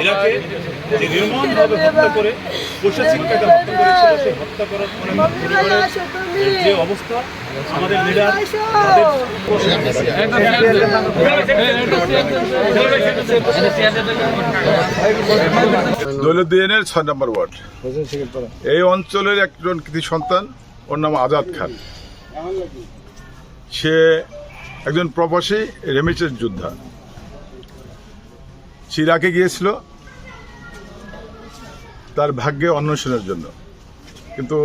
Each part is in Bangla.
ইরাকে ছয় নম্বর ওয়ার্ড। এই অঞ্চলের একজন কৃতি সন্তান ওর নাম আজাদ খান। সে একজন প্রবাসী রেমিটেন্স যোদ্ধা। সে ইরাকে গিয়েছিল তার ভাগ্যে অন্বেষণের জন্য। কিন্তু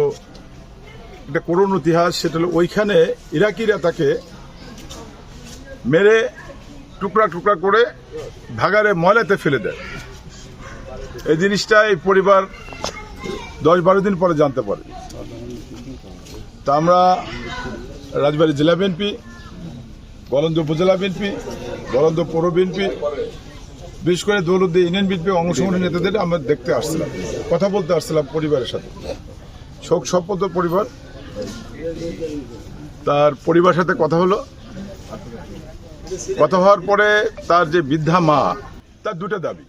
একটা করুণ ইতিহাস, সেটা হলো ওইখানে ইরাকিরা তাকে মেরে টুকরা টুকরা করে ভাগারে ময়লাতে ফেলে দেয়। এই জিনিসটা এই পরিবার দশ বারো দিন পরে জানতে পারে। তা আমরা রাজবাড়ী জেলা বিএনপি গলন্দ উপজেলা বিএনপি গলন্দ পৌর বিএনপি, বিশেষ করে দৌলদ্দি ইউনিয়ন বিএনপি অংশগ্রহণের নেতাদের আমরা দেখতে আসছিলাম, কথা বলতে আসছিলাম পরিবারের সাথে। শোক সম্পদ পরিবার। তার পরিবারের সাথে কথা হলো। কথা হওয়ার পরে তার যে বৃদ্ধা মা, তার দুটো দাবি।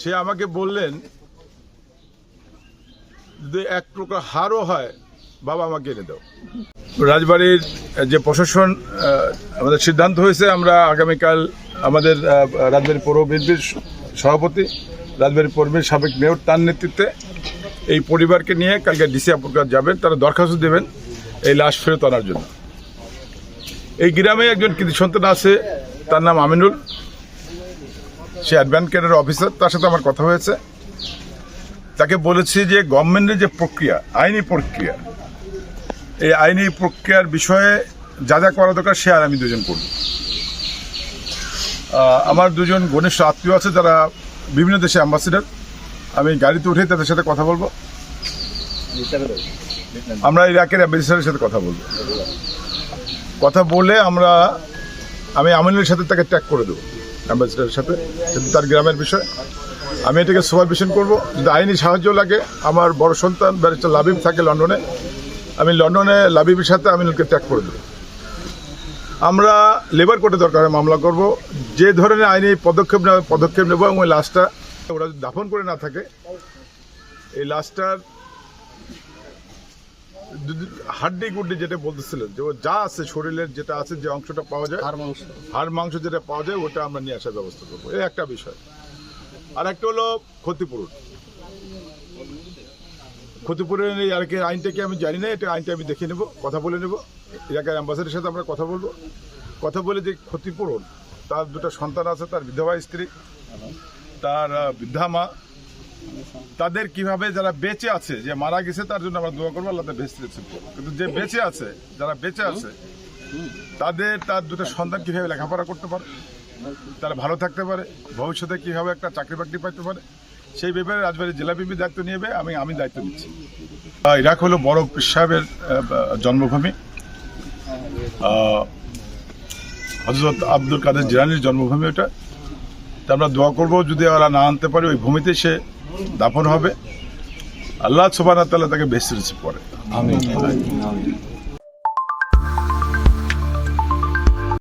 সে আমাকে বললেন, যদি এক প্রকার হারও হয়, বাবা আমাকে এনে দাও। রাজবাড়ির যে প্রশাসন আমাদের সিদ্ধান্ত হয়েছে, আমরা আগামীকাল আমাদের রাজবাড়ী পৌর বিএনপির সভাপতি রাজবাড়ী পৌরবির সাবেক মেয়র তার নেতৃত্বে এই পরিবারকে নিয়ে কালকে ডিসি আপুরকার যাবেন, তারা দরখাস্ত দেবেন এই লাশ ফেরত আনার জন্য। এই গ্রামে একজন কৃতি সন্তান আছে, তার নাম আমিনুল। সে অ্যাডভান্সের অফিসার তার সাথে আমার কথা হয়েছে। তাকে বলেছি যে গভর্নমেন্টের যে প্রক্রিয়া, আইনি প্রক্রিয়া এই আইনি প্রক্রিয়ার বিষয়ে যা যা করা দরকার সে আর আমি দুজন করব। আমার দুজন ঘনিষ্ঠ আত্মীয় আছে যারা বিভিন্ন দেশে অ্যাম্বাসিডার আমি গাড়িতে উঠে তাদের সাথে কথা বলব। আমরা ইরাকের অ্যাম্বাসিডারের সাথে কথা বলব। কথা বলে আমরা, আমি আমিনুলের সাথে তাকে ট্যাগ করে দেবো অ্যাম্বাসিডারের সাথে কিন্তু তার গ্রামের বিষয়। আমি এটাকে সুপারভিশন করব। যদি আইনি সাহায্য লাগে, আমার বড় সন্তান ব্যারিস্টার লাবিব থাকে লন্ডনে আমি লন্ডনে লাবিবের সাথে আমিনুলকে ট্যাগ করে দেবো। আমরা লেবার কোর্টে দরকার হয় মামলা করব। যে ধরনের আইনি পদক্ষেপ নেওয়া পদক্ষেপ নেব এবং ওই লাশটা ওরা দাফন করে না থাকে এই লাশটার হাড্ডি গুড্ডি যেটা বলতেছিলেন যে ও যা আছে শরীরের যেটা আছে যে অংশটা পাওয়া যায় হাড় মাংস। যেটা পাওয়া যায় ওটা আমরা নিয়ে আসার ব্যবস্থা করব। এই একটা বিষয়। আর একটা হলো ক্ষতিপূরণ। ক্ষতিপূরণের এই আর কি আইনটা কি আমি জানি না, এটা আইনটা আমি দেখে নেব, কথা বলে নেব। এলাকার অ্যাম্বাসেডারের সাথে আমরা কথা বলব। কথা বলে যে ক্ষতিপূরণ, তার দুটো সন্তান আছে, তার বিধবা স্ত্রী, তার বৃদ্ধা মা, তাদের কীভাবে যারা বেঁচে আছে, যে মারা গেছে, তার জন্য আমরা দোয়া করব আল্লাহ বেঁচে কিন্তু যে বেঁচে আছে, যারা বেঁচে আছে, তাদের, তার দুটো সন্তান কীভাবে লেখাপড়া করতে পারে, তারা ভালো থাকতে পারে, ভবিষ্যতে কীভাবে একটা চাকরি বাকরি পাইতে পারে সেই ব্যাপারে রাজবাড়ির জেলা বিপি দায়িত্ব নিয়ে আমি আমি দায়িত্ব নিচ্ছি। ইরাক হলো বড় পীর সাহেবের জন্মভূমি। হজরত আব্দুল কাদের জিরানির জন্মভূমি ওটা। তা আমরা দোয়া করব যদি ওরা না আনতে পারে ওই ভূমিতে সে দাফন হবে। আল্লাহ সুবান তাকে বেশি রিসিভ করে।